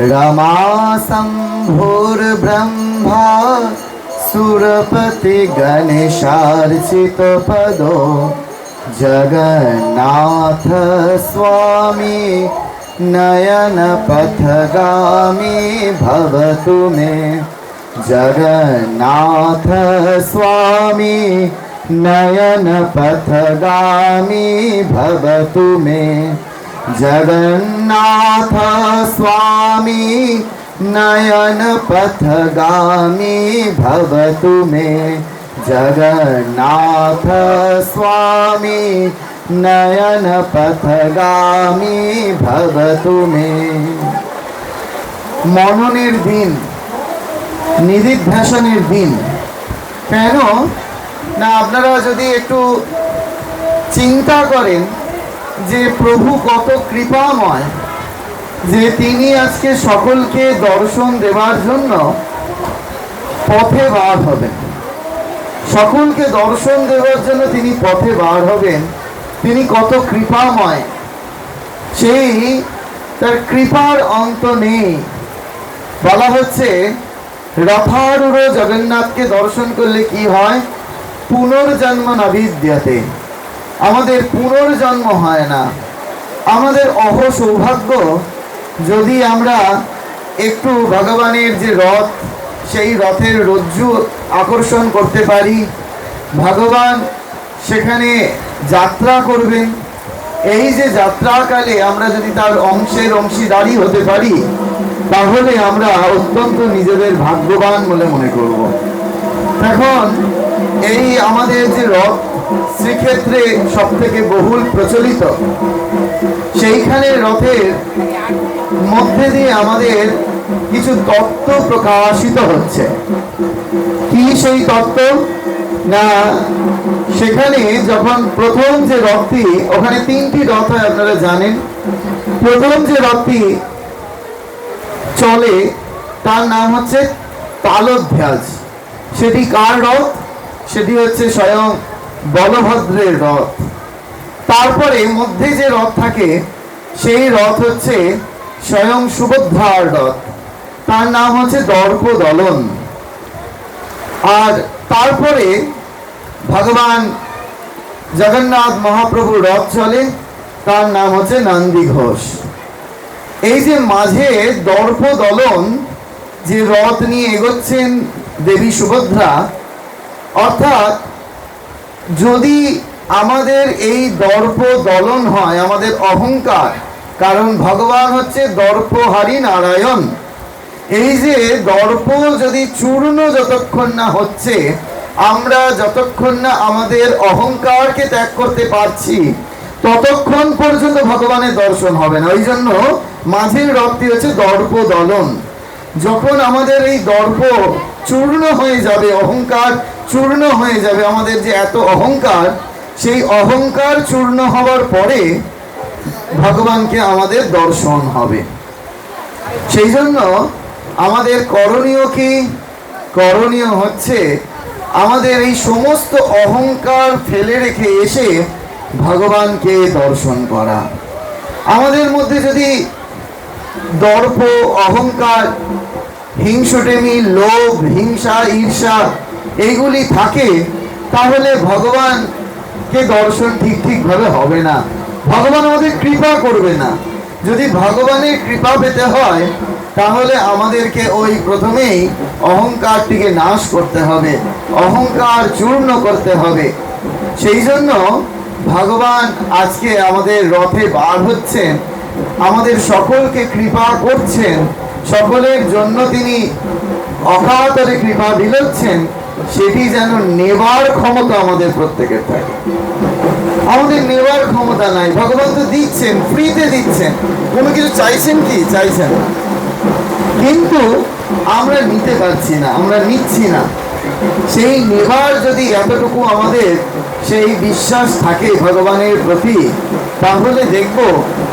रमा शम्भुर्ब्रह्मा सुरपति गणेशार्चितपदो जगन्नाथ स्वामी नयनपथगामी भवतु मे जगन्नाथ स्वामी नयनपथगामी भवतु मे जगन्नाथ स्वामी नयनपथगामी भवतु मे जगन्नाथ स्वामी নয়নপথগামী ভবতু মে মননের দিন নিদিধ্যাসনের দিন কেন না আপনারা যদি একটু চিন্তা করেন যে প্রভু কত কৃপাময় যে তিনি আজকে সকলকে দর্শন দেওয়ার জন্য পথে বার হবেন। সকলকে দর্শন দেওয়ার জন্য তিনি পথে বার হবেন। তিনি কত কৃপাময়। সেই তার কৃপার অন্ত নেই। বলা হচ্ছে রথারুর জগন্নাথকে দর্শন করলে কি হয়? পুনর্জন্ম নাবিদ্যাতে আমাদের পুনর্জন্ম হয় না। আমাদের অহ সৌভাগ্য যদি আমরা একটু ভগবানের যে রথ, সেই রথের রজ্জু আকর্ষণ করতে পারি। ভগবান সেখানে যাত্রা করবেন এই যে যাত্রাকালে আমরা যদি তার অংশের অংশীদারি হতে পারি, তাহলে আমরা অত্যন্ত নিজেদের ভাগ্যবান বলে মনে করব। এখন এই আমাদের যে রথ শ্রীক্ষেত্রে সব থেকে বহুল প্রচলিত। সেইখানে রথের মধ্যে দিয়ে আমাদের কিছু তত্ত্ব প্রকাশিত হচ্ছে। কি সেই তত্ত্ব? না, সেখানে যখন প্রথম যে রথটি, ওখানে তিনটি রথ হয় আপনারা জানেন। প্রথম যে রথটি চলে, তার নাম হচ্ছে তালোধ্যাজ। সেটি কার রথ? সেটি হচ্ছে স্বয়ং বলভদ্রের রথ। তারপরে মধ্যে যে রথ থাকে, সেই রথ হচ্ছে স্বয়ং সুভদ্রার রথ। তার নাম হচ্ছে দর্প দলন আর তারপরে ভগবান জগন্নাথ মহাপ্রভুর রথ চলে, তার নাম হচ্ছে নন্দী ঘোষ। এই যে মাঝে দর্প দলন যে রথ নিয়ে এগোচ্ছেন দেবী সুভদ্রা, অর্থাৎ যদি আমাদের এই দর্প দলন হয়, আমাদের অহংকার, কারণ ভগবান হচ্ছে দর্পহারী নারায়ণ। এই যে দর্প যদি চূর্ণ যতক্ষণ না হচ্ছে, আমরা যতক্ষণ না আমাদের অহংকারকে ত্যাগ করতে পারছি, ততক্ষণ পর্যন্ত ভগবানের দর্শন হবে না। ওই জন্য মাঝের রথটি হচ্ছে দর্প দলন। যখন আমাদের এই দর্প চূর্ণ হয়ে যাবে, অহংকার চূর্ণ হয়ে যাবে আমাদের যে এত অহংকার, সেই অহংকার চূর্ণ হওয়ার পরে ভগবানকে আমাদের দর্শন হবে। সেই জন্য আমাদের করণীয় কি? করণীয় হচ্ছে আমাদের এই সমস্ত অহংকার ফেলে রেখে এসে ভগবানকে দর্শন করা। আমাদের মধ্যে যদি দর্প, অহংকার, হিংসটেমি, লোভ, হিংসা, ঈর্ষা এইগুলি থাকে, তাহলে ভগবানকে দর্শন ঠিক ঠিকভাবে হবে না। ভগবান আমাদের কৃপা করবে না। যদি ভগবানের কৃপা পেতে হয়, তাহলে আমাদেরকে ওই প্রথমেই অহংকারটিকে নাশ করতে হবে, অহংকার চূর্ণ করতে হবে। সেই জন্য ভগবান আজকে আমাদের রথে বার হচ্ছেন, আমাদের সকলকে কৃপা করছেন, সকলের জন্য তিনি অকাতরে কৃপা বিলোচ্ছেন সেটি যেন নেবার ক্ষমতা আমাদের প্রত্যেকের থাকে। আমাদের নেবার ক্ষমতা নাই। ভগবান তো দিচ্ছেন, ফ্রিতে দিচ্ছেন। কোনো কিছু চাইছেন কি? চাইছেন কিন্তু আমরা নিতে পারছি না, আমরা নিচ্ছি না। সেই নেবার যদি এতটুকু আমাদের সেই বিশ্বাস থাকে ভগবানের প্রতি, তাহলে দেখব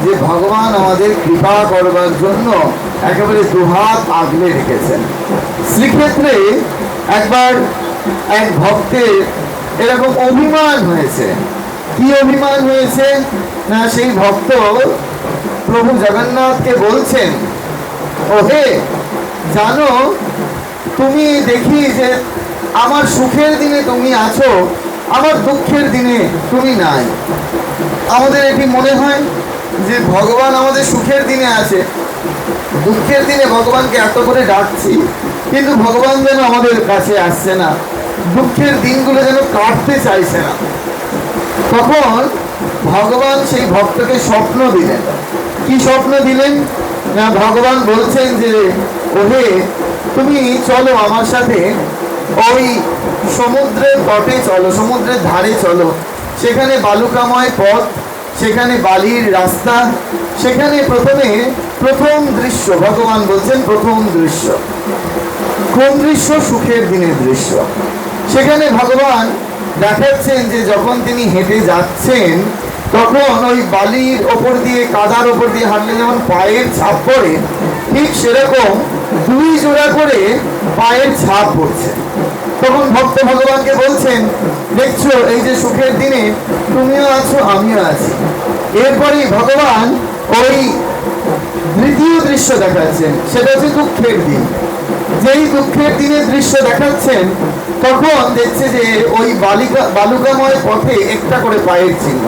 যে ভগবান আমাদের কৃপা করবার জন্য একেবারে দুহাত আগলে রেখেছেন। শ্রীক্ষেত্রে একবার এক ভক্তের এরকম অভিমান হয়েছে। কি অভিমান হয়েছে? না, সেই ভক্ত প্রভু জগন্নাথকে বলছেন, ওহে, জানো, তুমি দেখি যে আমার সুখের দিনে তুমি আছো, আমার দুঃখের দিনে তুমি নাই। আমাদের এটি মনে হয় যে ভগবান আমাদের সুখের দিনে আছে। দুঃখের দিনে ভগবানকে এত করে ডাকছি। কিন্তু ভগবান যেন আমাদের কাছে আসছে না, দুঃখের দিনগুলো যেন কাটতে চাইছে না। তখন ভগবান সেই ভক্তকে স্বপ্ন দিলেন। কি স্বপ্ন দিলেন? না, ভগবান বলছেন যে, ওহে, তুমি চলো আমার সাথে, ওই সমুদ্রের তটে চলো, সমুদ্রের ধারে চলো। সেখানে বালুকাময় পথ, সেখানে বালির রাস্তা, সেখানে প্রথমে প্রথম দৃশ্য, ভগবান বলছেন প্রথম দৃশ্য। কোন দৃশ্য সুখের দিনের দৃশ্য। সেখানে ভগবান দেখাচ্ছেন যে যখন তিনি হেঁটে যাচ্ছেন, তখন ওই বালির ওপর দিয়ে, কাদার ওপর দিয়ে হাঁটলে যেমন পায়ের ছাপ পড়ে, ঠিক সেরকম দুই জোড়া করে পায়ের ছাপ পড়ছে। তখন ভক্ত ভগবানকে বলছেন, দেখছ, এই যে সুখের দিনে তুমিও আছো, আমিও আছি। এরপরেই ভগবান ওই দ্বিতীয় দৃশ্য দেখাচ্ছেন, সেটা হচ্ছে দুঃখের দিন। যেই দুঃখের দিনের দৃশ্য দেখাচ্ছেন, তখন দেখছে যে ওই বালিকা বালুকাময় পথে একটা করে পায়ের চিহ্ন,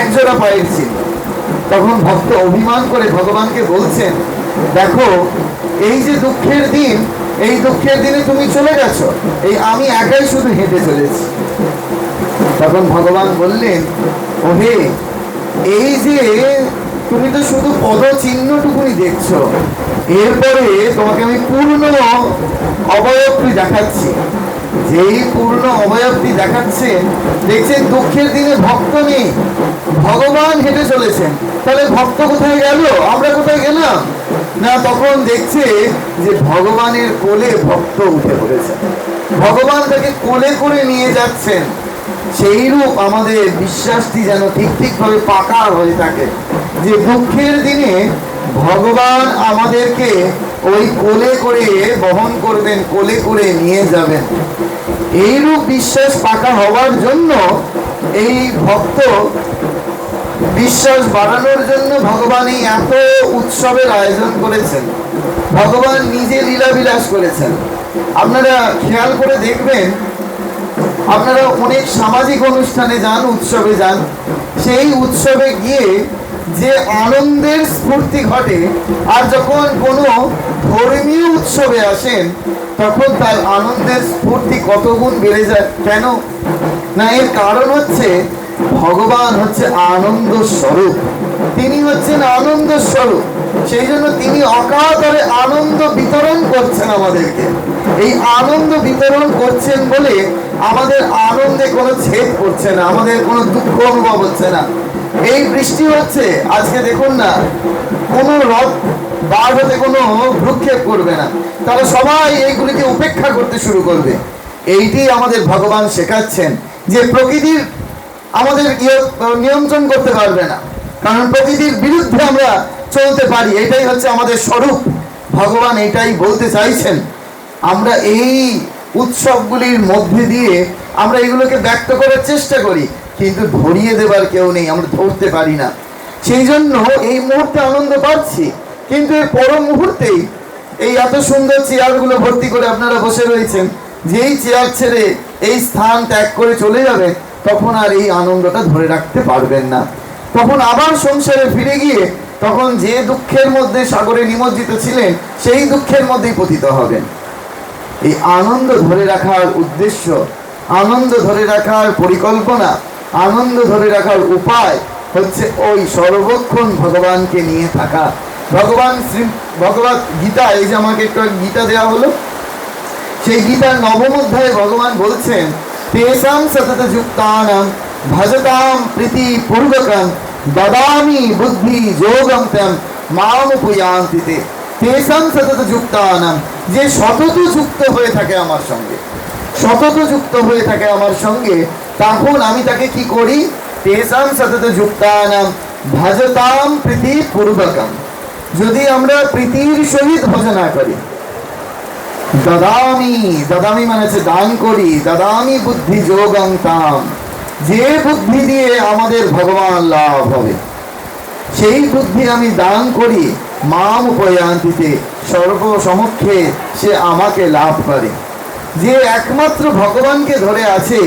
একজোড়া পায়ের চিহ্ন। তখন ভক্ত অভিমান করে ভগবানকে বলছেন, দেখো, এই যে দুঃখের দিন, এই দুঃখের দিনে তুমি চলে গেছো, এই আমি একাই শুধু হেঁটে চলেছি। তখন ভগবান বললেন, ওহে, এই যে তুমি তো শুধু পদ চিহ্নটুকুনি দেখছ। এরপরে তোমাকে আমি পূর্ণ অবয়বটি দেখাচ্ছি। যেই পূর্ণ অবয়বটি দেখাচ্ছে দেখছেন দুঃখের দিনে ভক্ত নেই। ভগবান হেঁটে চলেছেন। তাহলে ভক্ত কোথায় গেল? আমরা কোথায় গেলাম? না, তখন দেখছে যে ভগবানের কোলে ভক্ত উঠে পড়েছে। ভগবান তাকে কোলে করে নিয়ে যাচ্ছেন। সেইরূপ আমাদের বিশ্বাসটি যেন ঠিক ঠিকভাবে পাকা হয়ে থাকে। যে দুঃখের দিনে ভগবান আমাদেরকে ওই কোলে করে বহন করবেন, কোলে করে নিয়ে যাবেন। এইরূপ বিশ্বাস পাকা হওয়ার জন্য এই ভক্ত বিশ্বাস বাড়ানোর জন্য ভগবান এই এত উৎসবের আয়োজন করেছেন। ভগবান নিজে লীলা বিলাস করেছেন। আপনারা খেয়াল করে দেখবেন, আপনারা অনেক সামাজিক অনুষ্ঠানে যান, উৎসবে যান, সেই উৎসবে গিয়ে যে আনন্দের স্ফূর্তি ঘটে আর যখন কোনো ধর্মীয় উৎসবে আসেন, তখন তার আনন্দের স্ফূর্তি কত গুণ বেড়ে যায় কেন? না, এর কারণ হচ্ছে ভগবান হচ্ছে আনন্দ স্বরূপ। তিনি হচ্ছেন আনন্দ স্বরূপ। সেই জন্য তিনি অকাতরে আনন্দ বিতরণ করছেন আমাদেরকে। এই আনন্দ বিতরণ করছেন বলে আমাদের আনন্দে কোনো ছেদ পড়ছে না, আমাদের কোনো দুঃখ অনুভব হচ্ছে না। এই বৃষ্টি হচ্ছে, আজকে দেখুন না, কোনো রথ বার হতে কোনো ভ্রুক্ষেপ করবে না। তারা সবাই এইগুলিকে উপেক্ষা করতে শুরু করবে। এইটি আমাদের ভগবান শেখাচ্ছেন যে প্রকৃতির আমাদের ইয়ে- নিয়ন্ত্রণ করতে পারবে না। কারণ প্রকৃতির বিরুদ্ধে আমরা চলতে পারি, এটাই হচ্ছে আমাদের স্বরূপ। ভগবান এটাই বলতে চাইছেন। আমরা এই উৎসবগুলির মধ্যে দিয়ে আমরা এগুলোকে ব্যক্ত করার চেষ্টা করি। কিন্তু ধরিয়ে দেবার কেউ নেই, আমরা ধরতে পারি না। সেই জন্য এই মুহূর্তে আনন্দ পাচ্ছি, কিন্তু এর পর মুহূর্তেই এই এত সুন্দর চেয়ারগুলো ভর্তি করে আপনারা বসে রয়েছেন, যেই চেয়ার ছেড়ে এই স্থান ত্যাগ করে চলে যাবে, তখন আর এই আনন্দটা ধরে রাখতে পারবেন না। তখন আবার সংসারে ফিরে গিয়ে তখন যে দুঃখের মধ্যে সাগরে নিমজ্জিত ছিলেন, সেই দুঃখের মধ্যেই পতিত হবেন। এই আনন্দ ধরে রাখার উদ্দেশ্য, আনন্দ ধরে রাখার পরিকল্পনা আনন্দ ধরে রাখার উপায় হচ্ছে ওই সর্বক্ষণ ভগবানকে নিয়ে থাকা। ভগবান শ্রী ভগবত গীতা, এই যে আমাকে একটু গীতা দেওয়া হলো, সেই গীতার নবম অধ্যায়ে ভগবান বলছেন তেসাম সতত যুক্তানাম ভজতাম প্রীতি পূর্বকম দদামি বুদ্ধি যোগম তম মাম পুয়ান্তিতে তেসাম সতত যুক্তানাম যে সতত যুক্ত হয়ে থাকে আমার সঙ্গে। সতত যুক্ত হয়ে থাকে আমার সঙ্গে তখন আমি তাকে কি করি? তেসাম সতত যুক্তানাম ভজতাম প্রীতি পূর্বকম। যদি আমরা প্রীতির সহিত ভজনা করি, দাদামি দাদামি মানে হচ্ছে দান করি, দাদামি বুদ্ধি যোগং তাম। যে বুদ্ধি দিয়ে আমাদের ভগবান লাভ হবে, সেই বুদ্ধি আমি দান করি, মাম উপয়ান্তিতে সর্বসমক্ষে সে আমাকে লাভ করে। যে একমাত্র ভগবানকে ধরে আছে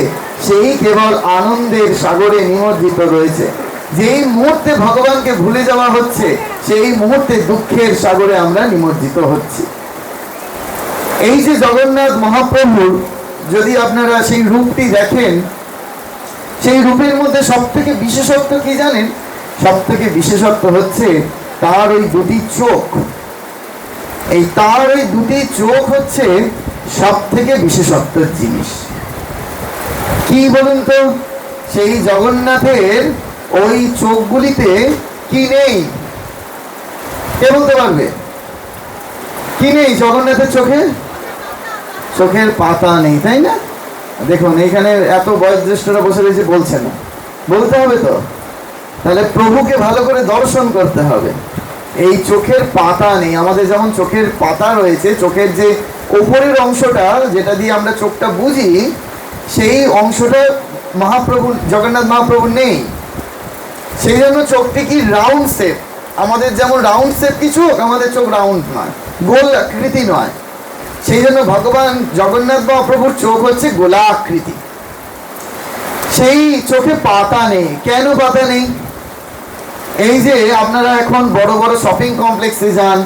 সেই কেবল আনন্দের সাগরে নিমজ্জিত রয়েছে। যেই মুহূর্তে ভগবানকে ভুলে যাওয়া হচ্ছে, সেই মুহূর্তে দুঃখের সাগরে আমরা নিমজ্জিত হচ্ছি। এই যে জগন্নাথ মহাপ্রভুর যদি আপনারা সেই রূপটি দেখেন, সেই রূপের মধ্যে সব থেকে বিশেষত্ব কি জানেন? সব থেকে বিশেষত্ব হচ্ছে তার ওই দুটি চোখ। এই তার ওই দুটি চোখ হচ্ছে সব থেকে বিশেষত্বের জিনিস। কি বলুন তো? সেই জগন্নাথের ওই চোখগুলিতে কি নেই? কে বলতে পারবে? কি নেই জগন্নাথের চোখে? চোখের পাতা নেই, তাই না? দেখুন, এখানে এত বয়োজ্যেষ্ঠরা বসে রয়েছে, বলছে না। বলতে হবে তো? তাহলে প্রভুকে ভালো করে দর্শন করতে হবে। এই চোখের পাতা নেই। আমাদের যেমন চোখের পাতা রয়েছে, চোখের যে উপরের অংশটা, যেটা দিয়ে আমরা চোখটা বুঝি সেই অংশটা মহাপ্রভু জগন্নাথ মহাপ্রভু নেই। সেই জন্য চোখটি কি রাউন্ড শেপ আমাদের যেমন রাউন্ড শেপ কিছু আমাদের চোখ রাউন্ড নয়, গোল আকৃতি নয়। সেই জন্য ভগবান জগন্নাথ মহাপ্রভুর চোখ হচ্ছে গোলা আকৃতি সেই চোখে পাতা নেই। কেন পাতা নেই? এই যে আপনারা এখন বড় বড় শপিং কমপ্লেক্সে যান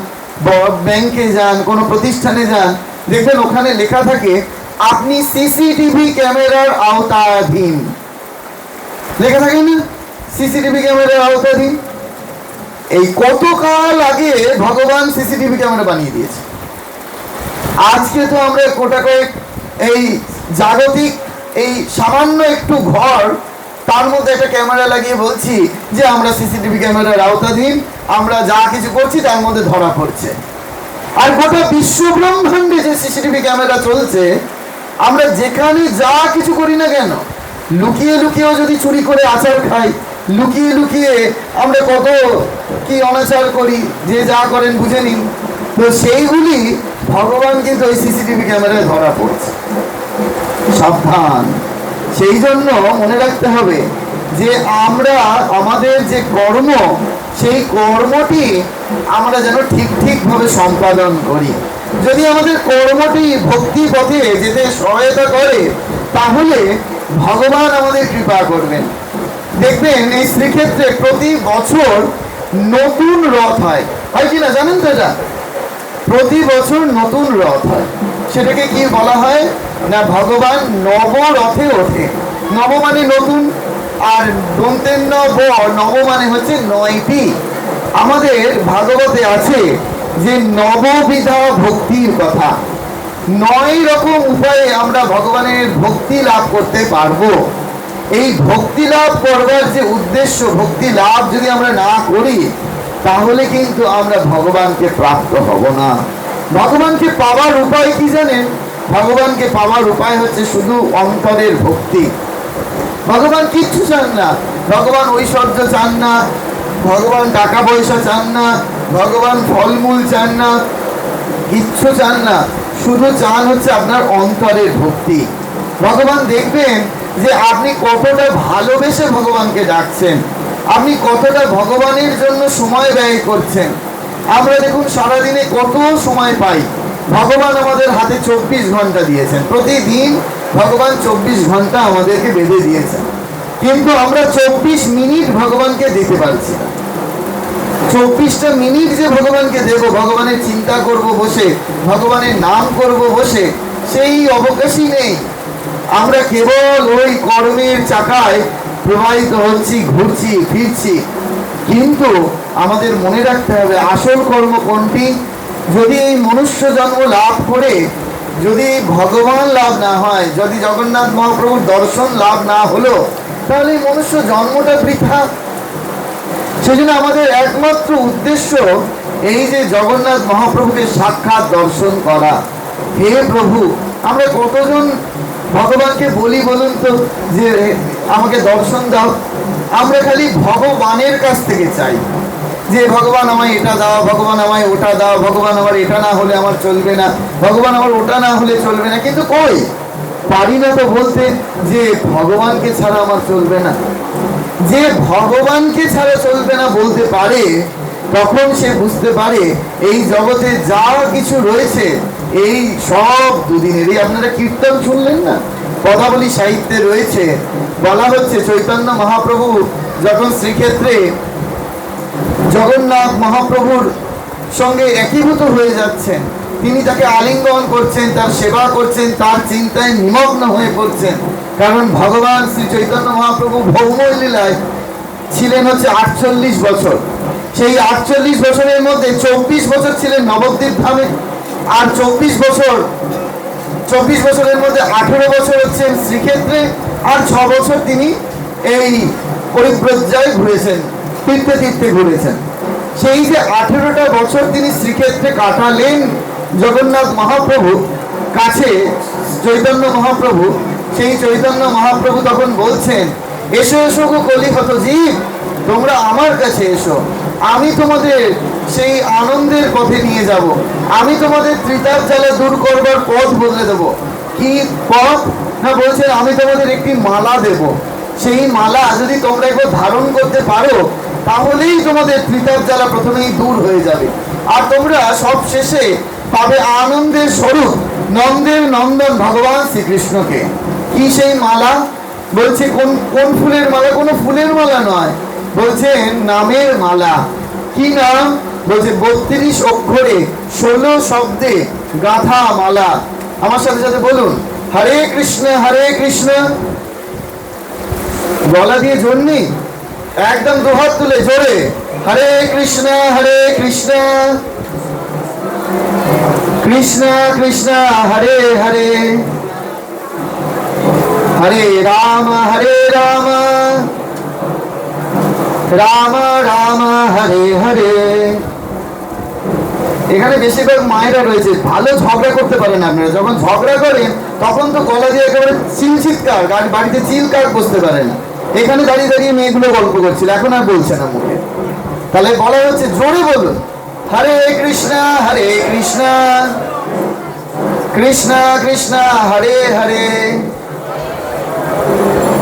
ব্যাংকে যান, কোনো প্রতিষ্ঠানে যান, দেখবেন ওখানে লেখা থাকে আপনি সিসিটিভি ক্যামেরার আওতাধীন। লেখা থাকে না? সিসিটিভি ক্যামেরার আওতাধীন। এই কতকাল আগে ভগবান সিসিটিভি ক্যামেরা বানিয়ে দিয়েছে। আজকে তো আমরা কোটা কয়েক এই জাগতিক, এই সামান্য একটু ঘর, তার মধ্যে একটা ক্যামেরা লাগিয়ে বলছি যে আমরা সিসিটিভি ক্যামেরার আওতাধীন, আমরা যা কিছু করছি তার মধ্যে ধরা পড়ছে। আর গোটা বিশ্ব ব্রহ্মাণ্ডে যে সিসিটিভি ক্যামেরা চলছে আমরা যেখানে যা কিছু করি না কেন, লুকিয়ে লুকিয়েও যদি চুরি করে আচার খাই, লুকিয়ে লুকিয়ে আমরা কত কি অনাচার করি, যে যা করেন বুঝে নিন। তো সেইগুলি ভগবান কিন্তু ওই সিসিটিভি ক্যামেরায় ধরা পড়ছে। সাবধান। সেই জন্য মনে রাখতে হবে যে আমরা, আমাদের যে কর্ম, সেই কর্মটি আমরা যেন ঠিক ঠিকভাবে সম্পাদন করি। যদি আমাদের কর্মটি ভক্তি পথে যেতে সহায়তা করে, তাহলে ভগবান আমাদের কৃপা করবেন। দেখবেন এই শ্রীক্ষেত্রে প্রতি বছর নতুন রথ হয়। হয় কি না জানেন তো প্রতি বছর নতুন রথ হয়। সেটাকে কি বলা হয়? না, ভগবান নব রথে ওঠে। নব মানে নতুন, আর দন্তের নব নব মানে হচ্ছে নয়টি। আমাদের ভাগবতে আছে যে নববিধা ভক্তির কথা। নয় রকম উপায়ে আমরা ভগবানের ভক্তি লাভ করতে পারব। এই ভক্তি লাভ করবার যে উদ্দেশ্য, ভক্তি লাভ যদি আমরা না করি, তাহলে কিন্তু আমরা ভগবানকে প্রাপ্ত হব না। ভগবানকে পাওয়ার উপায় কি জানেন? ভগবানকে পাওয়ার উপায় হচ্ছে শুধু অন্তরের ভক্তি। ভগবান কিচ্ছু চান না। ভগবান ঐশ্বর্য চান না। ভগবান টাকা পয়সা চান না। ভগবান ফলমূল চান না। কিচ্ছু চান না। শুধু চান হচ্ছে আপনার অন্তরের ভক্তি। ভগবান দেখবেন যে আপনি কতটা ভালোবেসে ভগবানকে ডাকছেন। আপনি কতটা ভগবানের জন্য সময় ব্যয় করছেন। আমরা দেখুন সারাদিনে কত সময় পাই। ভগবান আমাদের হাতে চব্বিশ ঘণ্টা দিয়েছেন। প্রতিদিন ভগবান চব্বিশ ঘণ্টা আমাদেরকে বেঁধে দিয়েছেন। কিন্তু আমরা চব্বিশ মিনিট ভগবানকে দিতে পারছি না। চব্বিশটা মিনিট যে ভগবানকে দেব, ভগবানের চিন্তা করব বসে, ভগবানের নাম করব বসে, সেই অবকাশই নেই। আমরা কেবল ওই কর্মের চাকায় প্রবাহিত হচ্ছি, ঘুরছি, ফিরছি। কিন্তু আমাদের মনে রাখতে হবে, আসল কর্ম কোনটি? যদি এই মনুষ্য জন্ম লাভ করে, যদি ভগবান লাভ না হয়, যদি জগন্নাথ মহাপ্রভুর দর্শন লাভ না হলো, তাহলে মনুষ্য জন্মটা বৃথা। সেজন্য আমাদের একমাত্র উদ্দেশ্য এই যে জগন্নাথ মহাপ্রভুকে সাক্ষাৎ দর্শন করা। হে প্রভু, আমরা কতজন ভগবানকে বলি বলুন তো যে, আমাকে দর্শন দাও? আমরা খালি ভগবানের কাছ থেকে চাই। যে, ভগবান আমায় এটা দাও, ভগবান আমায় ওটা দাও, ভগবান আমার এটা না হলে আমার চলবে না, ভগবান আমার ওটা না হলে চলবে না। কিন্তু কই? পারি না তো বলতে যে, ভগবানকে ছাড়া আমার চলবে না। যে ভগবানকে ছাড়া চলবে না বলতে পারে, তখন সে বুঝতে পারে, এই জগতে যা কিছু রয়েছে, এই সব দুদিনেরই। আপনারা কীর্তন শুনলেন না? কথাবলি সাহিত্যে রয়েছে। বলা হচ্ছে, চৈতন্য মহাপ্রভু যখন শ্রীক্ষেত্রে জগন্নাথ মহাপ্রভুর সঙ্গে একীভূত হয়ে যাচ্ছেন, তিনি তাকে আলিঙ্গন করছেন, তার সেবা করছেন, তার চিন্তায় নিমগ্ন হয়ে পড়ছেন। কারণ ভগবান শ্রী চৈতন্য মহাপ্রভু ভৌম লীলায় ছিলেন হচ্ছে আটচল্লিশ বছর। সেই আটচল্লিশ বছরের মধ্যে চব্বিশ বছর ছিলেন নবদ্বীপ ধামে আর চব্বিশ বছর, চব্বিশ বছরের মধ্যে আঠেরো বছর হচ্ছেন শ্রীক্ষেত্রে আর ছ বছর তিনি এই পরিব্রজ্জায় ঘুরেছেন, তীর্থে তীর্থে ঘুরেছেন। সেই যে আঠেরোটা বছর তিনি শ্রীক্ষেত্রে কাটালেন জগন্নাথ মহাপ্রভু কাছে, চৈতন্য মহাপ্রভু সেই চৈতন্য মহাপ্রভু তখন বলছেন, এসো এসো গো কলিহত জীব, তোমরা আমার কাছে এসো। আমি তোমাদের সেই আনন্দের পথে নিয়ে যাব। আমি তোমাদের ত্রিতার জালে দূর করবার পথ বদলে দেব। কি পথ? না বলছে আমি তোমাদের একটি মালা দেব। সেই মালা যদি তোমরা একবার ধারণ করতে পারো, তাহলেই তোমাদের ত্রিতার জ্বালা প্রথমেই দূর হয়ে যাবে। আর তোমরা সব শেষে পাবে আনন্দের স্বরূপ, নন্দের নন্দন ভগবান শ্রীকৃষ্ণকে। কি সেই মালা? বলছে, কোন কোন ফুলের মালা? কোনো ফুলের মালা নয়। বলছে, নামের মালা। কি নাম? বলছে, বত্রিশ অক্ষরে, ষোলো শব্দে গাথা মালা। আমার সাথে সাথে বলুন, হরে কৃষ্ণ হরে কৃষ্ণ। গলা দিয়ে জোর একদম দুহাত তুলে জোরে, হরে কৃষ্ণ হরে কৃষ্ণ। কৃষ্ণ কৃষ্ণ, হরে হরে। হরে রাম হরে রাম। রাম রাম, হরে হরে। এখানে বেশিরভাগ মায়েরা রয়েছে। ভালো ঝগড়া করতে পারেন আপনারা। যখন ঝগড়া করেন, তখন তো গলা দিয়ে একেবারে চিল চিৎকার, গাড়ি বাড়িতে চিল কার বসতে পারে না। এখানে দাঁড়িয়ে দাঁড়িয়ে মেয়েগুলো গল্প করছিল, এখন আর বলছে না মুখে। তাহলে বলা হচ্ছে, জোরে বলুন। হরে কৃষ্ণ হরে কৃষ্ণ। কৃষ্ণ কৃষ্ণ, হরে হরে।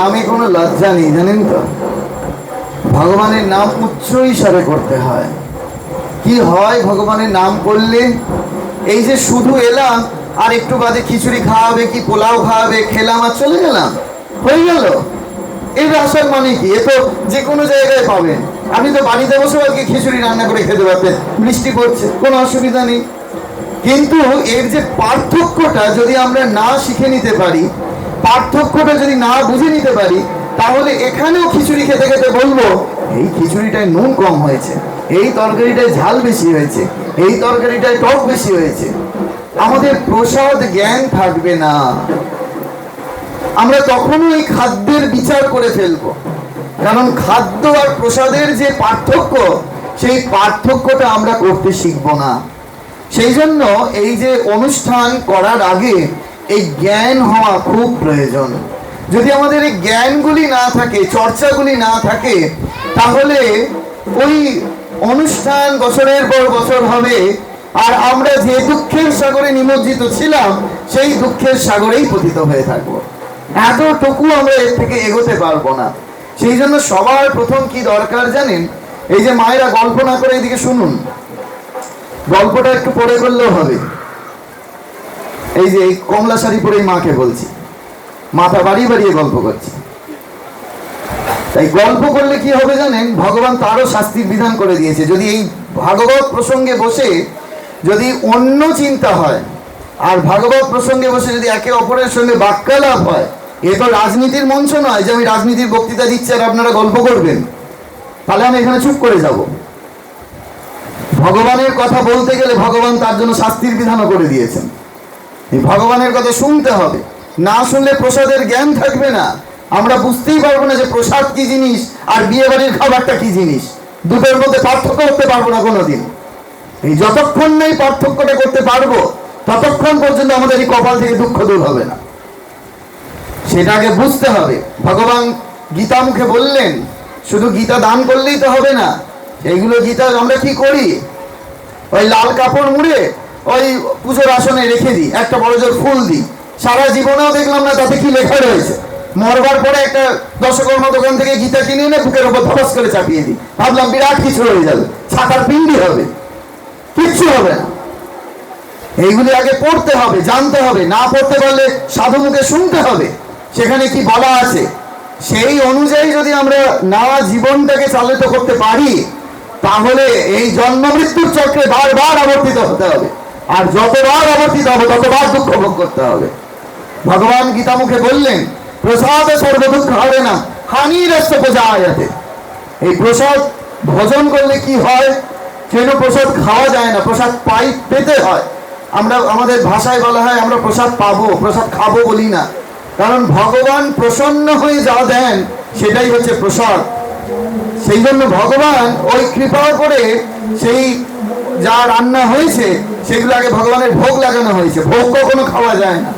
নামে কোনো লজ্জা নেই, জানেন তো? ভগবানের নাম উচ্চ হিসাবে করতে হয়। কি হয় ভগবানের নাম করলে? এই যে শুধু এলাম, আর একটু বাদে খিচুড়ি খাওয়াবে কি, পোলাও খাওয়াবে, খেলাম আর চলে গেলাম। হয়ে গেল। এই আসার মানে কি? এ তো যে কোনো জায়গায় পাবেন। আপনি তো বাড়িতে বসে আজকে খিচুড়ি রান্না করে খেতে পারবেন বৃষ্টি পড়ছে কোনো অসুবিধা নেই। কিন্তু এর যে পার্থক্যটা যদি আমরা না শিখে নিতে পারি পার্থক্যটা যদি না বুঝে নিতে পারি, তাহলে এখানেও খিচুড়ি খেতে খেতে বলব, এই খিচুড়িটায় নুন কম হয়েছে, এই তরকারিটায় ঝাল বেশি হয়েছে, এই তরকারিটায় টক বেশি হয়েছে। আমাদের প্রসাদ জ্ঞান থাকবে না। আমরা তখনও এই খাদ্যের বিচার করে ফেলব। কারণ খাদ্য আর প্রসাদের যে পার্থক্য, সেই পার্থক্যটা আমরা করতে শিখব না। সেই জন্য এই যে অনুষ্ঠান করার আগে এই জ্ঞান হওয়া খুব প্রয়োজন। যদি আমাদের এই জ্ঞানগুলি না থাকে, চর্চাগুলি না থাকে, তাহলে ওই অনুষ্ঠান বছরের পর বছর হবে, আর আমরা যে দুঃখের সাগরে নিমজ্জিত ছিলাম, সেই দুঃখের সাগরেই পতিত হয়ে থাকব। এতটুকু আমরা এর থেকে এগোতে পারব না। সেই জন্য সবার প্রথম কি দরকার জানেন? এই যে মায়েরা গল্প না করে এদিকে শুনুন। গল্পটা একটু পরে করলেও হবে। এই যে এই কমলা শাড়ি পরে এই মাকে বলছি। মাথা বাড়িয়ে বাড়িয়ে গল্প করছি। তাই গল্প করলে কি হবে জানেন? ভগবান তারও শাস্তির বিধান করে দিয়েছে। যদি এই ভাগবত প্রসঙ্গে বসে যদি অন্য চিন্তা হয়, আর ভাগবত প্রসঙ্গে বসে যদি একে অপরের সঙ্গে বাক্যালাপ হয়, এ তো রাজনীতির মঞ্চ নয় যে আমি রাজনীতির বক্তৃতা দিচ্ছি আর আপনারা গল্প করবেন। তাহলে আমি এখানে চুপ করে যাব। ভগবানের কথা বলতে গেলে ভগবান তার জন্য শাস্তির বিধানও করে দিয়েছেন। ভগবানের কথা শুনতে হবে। না শুনলে প্রসাদের জ্ঞান থাকবে না। আমরা বুঝতেই পারব না যে প্রসাদ কি জিনিস আর বিয়ে বাড়ির খাবারটা কি জিনিস। দুটোর মধ্যে পার্থক্য করতে পারব না কোনোদিন। এই যতক্ষণ না এই পার্থক্যটা করতে পারব, ততক্ষণ পর্যন্ত আমাদের এই কপাল থেকে দুঃখ দূর হবে না। সেটাকে বুঝতে হবে। ভগবান গীতা মুখে বললেন, শুধু গীতা দান করলেই তো হবে না। এইগুলো গীতা আমরা কি করি? ওই লাল কাপড় মুড়ে ওই পুজোর আসনে রেখে দিই, একটা বড় জোর ফুল দিই। সারা জীবনেও দেখলাম না তাতে কি লেখা রয়েছে। মরবার পরে একটা দশকর্মা দোকান থেকে গীতা কিনে এনে বুকের ওপর ধস করে চাপিয়ে দিই। ভাবলাম বিরাট কিছু হয়ে যাবে, ছাতার পিন্ডি হবে, কিচ্ছু হবে না। এইগুলি আগে পড়তে হবে, জানতে হবে, না পড়তে পারলে সাধু মুখে শুনতে হবে। সেখানে কি বলা আছে? সেই অনুযায়ী যদি আমরা না জীবনটাকে চালিত করতে পারি, তাহলে এই জন্ম মৃত্যুর চক্রে বারবার আবর্তিত হতে হবে। আর যতবার আবর্তিত হবে, ততবার দুঃখ ভোগ করতে হবে। ভগবান গীতা মুখে বললেন, প্রসাদ সর্ব দুঃখ হবে না হানির প্রজা আয়াতে এই প্রসাদ ভজন করলে কি হয়? কেন প্রসাদ খাওয়া যায় না? প্রসাদ পাই পেতে হয়। আমরা, আমাদের ভাষায় বলা হয়, আমরা প্রসাদ পাবো, প্রসাদ খাব বলি না। কারণ ভগবান প্রসন্ন হয়ে যা দেন, সেটাই হচ্ছে প্রসাদ। সেই জন্য ভগবান ওই কৃপা করে সেই যা রান্না হয়েছে সেগুলো আগে ভগবানের ভোগ লাগানো হয়েছে। ভোগ কখনো খাওয়া যায় না।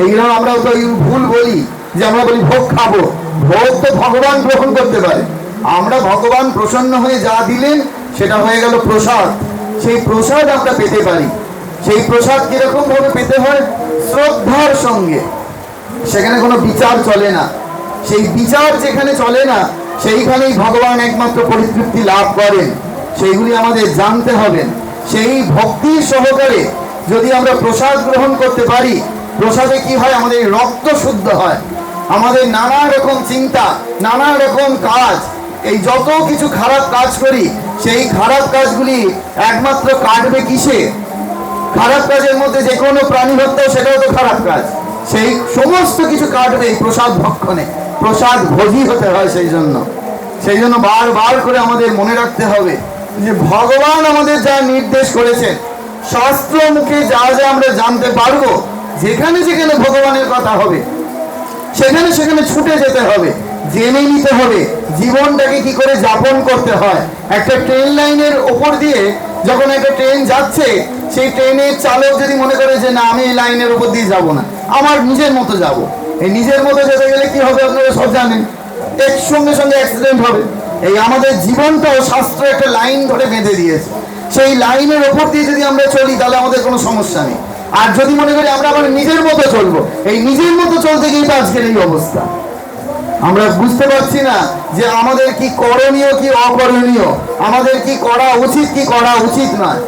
এইগুলো আমরা তো ভুল বলি, যে আমরা বলি ভোগ খাব। ভোগ তো ভগবান গ্রহণ করতে পারে। আমরা ভগবান প্রসন্ন হয়ে যা দিলেন, সেটা হয়ে গেল প্রসাদ। সেই প্রসাদ আমরা পেতে পারি। সেই প্রসাদ কীরকম ভাবে পেতে হয়? শ্রদ্ধার সঙ্গে। সেখানে কোনো বিচার চলে না। সেই বিচার যেখানে চলে না, সেইখানেই ভগবান একমাত্র পরিতৃপ্তি লাভ করেন। সেইগুলি আমাদের জানতে হবে। সেই ভক্তি সহকারে যদি আমরা প্রসাদ গ্রহণ করতে পারি, প্রসাদে কি হয়? আমাদের রক্ত শুদ্ধ হয়। আমাদের নানা রকম চিন্তা, নানা রকম কাজ, এই যত কিছু খারাপ কাজ করি, সেই খারাপ কাজগুলি একমাত্র কাটবে কিসে? খারাপ কাজের মধ্যে যে কোনো প্রাণী হত্যা সেটাও তো খারাপ কাজ। সেই সমস্ত কিছু কাটবে এই প্রসাদ ভক্ষণে। প্রসাদ ভোজি হতে হয় সেই জন্য। সেই জন্য বারবার করে আমাদের মনে রাখতে হবে। যে ভগবান আমাদের যা নির্দেশ করেছেন শাস্ত্র মুখে যা যা আমরা জানতে পারব, যেখানে যেখানে ভগবানের কথা হবে, সেখানে সেখানে ছুটে যেতে হবে, জেনে নিতে হবে, জীবনটাকে কি করে যাপন করতে হয়। একটা ট্রেন লাইনের ওপর দিয়ে যখন একটা ট্রেন যাচ্ছে, সেই ট্রেনের চালক যদি মনে করে যে না, আমি এই লাইনের উপর দিয়ে যাব না, আমার নিজের মতো যাব। এই নিজের মতো যেতে গেলে কি হবে আপনারা সব জানেন। এর সঙ্গে সঙ্গে অ্যাক্সিডেন্ট হবে। এই আমাদের জীবনটাও শাস্ত্র একটা লাইন ধরে বেঁধে দিয়েছে। সেই লাইনের ওপর দিয়ে যদি আমরা চলি, তাহলে আমাদের কোনো সমস্যা নেই। আর যদি মনে করি আমরা আমার নিজের মতো চলবো, এই নিজের মতো চলতে গিয়ে তো আজকের এই অবস্থা। আমরা বুঝতে পারছি না যে আমাদের কি করণীয়, কি অকরণীয়। আমাদের কি করা উচিত, কি করা উচিত নয়।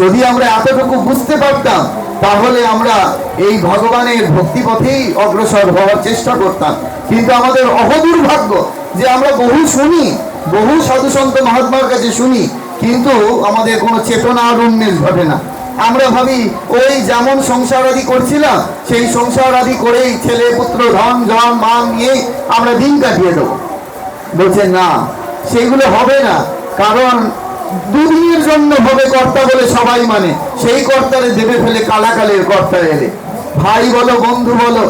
যদি আমরা এতটুকু বুঝতে পারতাম, তাহলে আমরা এই ভগবানের ভক্তিপথেই অগ্রসর হওয়ার চেষ্টা করতাম। কিন্তু আমাদের অহদুর্ভাগ্য যে আমরা বহু শুনি, বহু সাধু সন্ত মহাত্মার কাছে শুনি, কিন্তু আমাদের কোনো চেতনা আর উন্মেষ ঘটে না। আমরা ভাবি, ওই যেমন সংসার আদি করছিলাম, সেই সংসার আদি করেই ছেলে, পুত্র, ধন, জন, মান নিয়ে আমরা দিন কাটিয়ে দেবো। বলছে, না, সেগুলো হবে না। কারণ দুদিনের জন্য হবে কর্তা বলে সবাই মানে। সেই কর্তারে দেবে ফেলে কালাকালের কর্তা এলে। ভাই বলো, বন্ধু বলো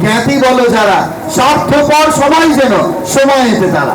জ্ঞাতি বলো যারা স্বার্থপর সবাই যেন সময় এতে তারা